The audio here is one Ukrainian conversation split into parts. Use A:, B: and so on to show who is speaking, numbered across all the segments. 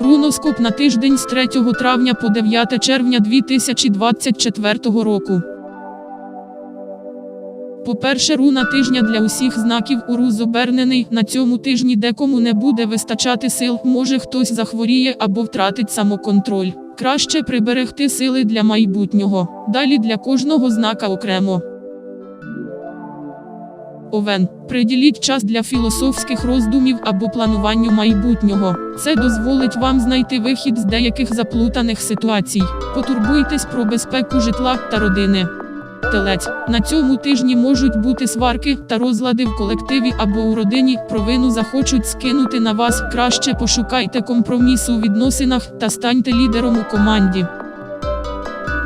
A: Руноскоп на тиждень з 3 травня по 9 червня 2024 року. По-перше, руна тижня для усіх знаків уру зобернений. На цьому тижні декому не буде вистачати сил, може хтось захворіє або втратить самоконтроль. Краще приберегти сили для майбутнього. Далі для кожного знака окремо. Овен. Приділіть час для філософських роздумів або плануванню майбутнього. Це дозволить вам знайти вихід з деяких заплутаних ситуацій. Потурбуйтесь про безпеку житла та родини. Телець. На цьому тижні можуть бути сварки та розлади в колективі або у родині. Провину захочуть скинути на вас. Краще пошукайте компромісу у відносинах та станьте лідером у команді.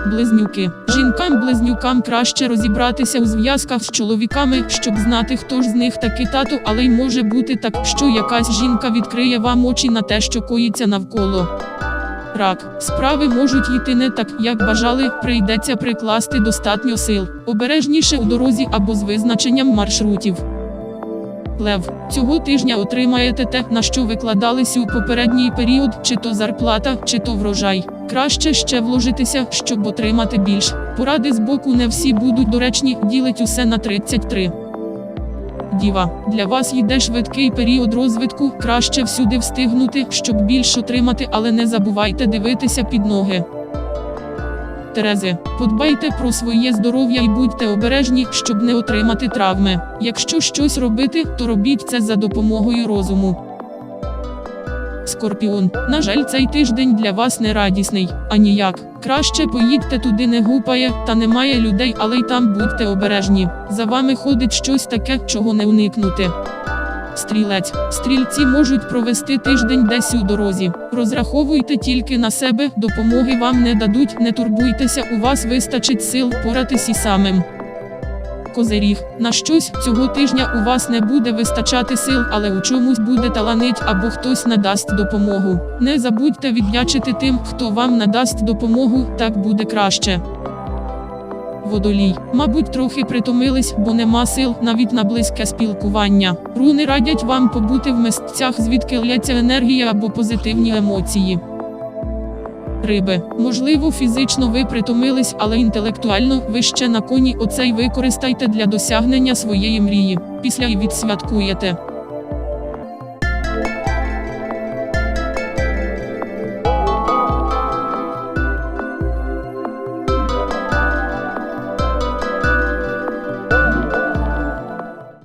A: Близнюки. Жінкам-близнюкам краще розібратися у зв'язках з чоловіками, щоб знати, хто ж з них таки тато, але й може бути так, що якась жінка відкриє вам очі на те, що коїться навколо. Рак. Справи можуть йти не так, як бажали, прийдеться прикласти достатньо сил. Обережніше у дорозі або з визначенням маршрутів. Лев. Цього тижня отримаєте те, на що викладались у попередній період, чи то зарплата, чи то врожай. Краще ще вложитися, щоб отримати більш. Поради з боку не всі будуть доречні, ділить усе на 33. Діва, для вас йде швидкий період розвитку, краще всюди встигнути, щоб більш отримати, але не забувайте дивитися під ноги. Терези, подбайте про своє здоров'я і будьте обережні, щоб не отримати травми. Якщо щось робити, то робіть це за допомогою розуму. Скорпіон, на жаль, цей тиждень для вас не радісний, а ніяк. Краще поїдьте туди не гупає, та немає людей, але й там будьте обережні. За вами ходить щось таке, чого не уникнути. Стрілець. Стрільці можуть провести тиждень десь у дорозі. Розраховуйте тільки на себе, допомоги вам не дадуть, не турбуйтеся, у вас вистачить сил поратись і самим. Козиріг. На щось цього тижня у вас не буде вистачати сил, але у чомусь буде таланить або хтось надасть допомогу. Не забудьте віддячити тим, хто вам надасть допомогу, так буде краще. Водолій. Мабуть, трохи притомились, бо нема сил навіть на близьке спілкування. Руни радять вам побути в місцях, звідки лється енергія або позитивні емоції. Риби. Можливо, фізично ви притомились, але інтелектуально ви ще на коні. Оцей використайте для досягнення своєї мрії. Після і відсвяткуєте.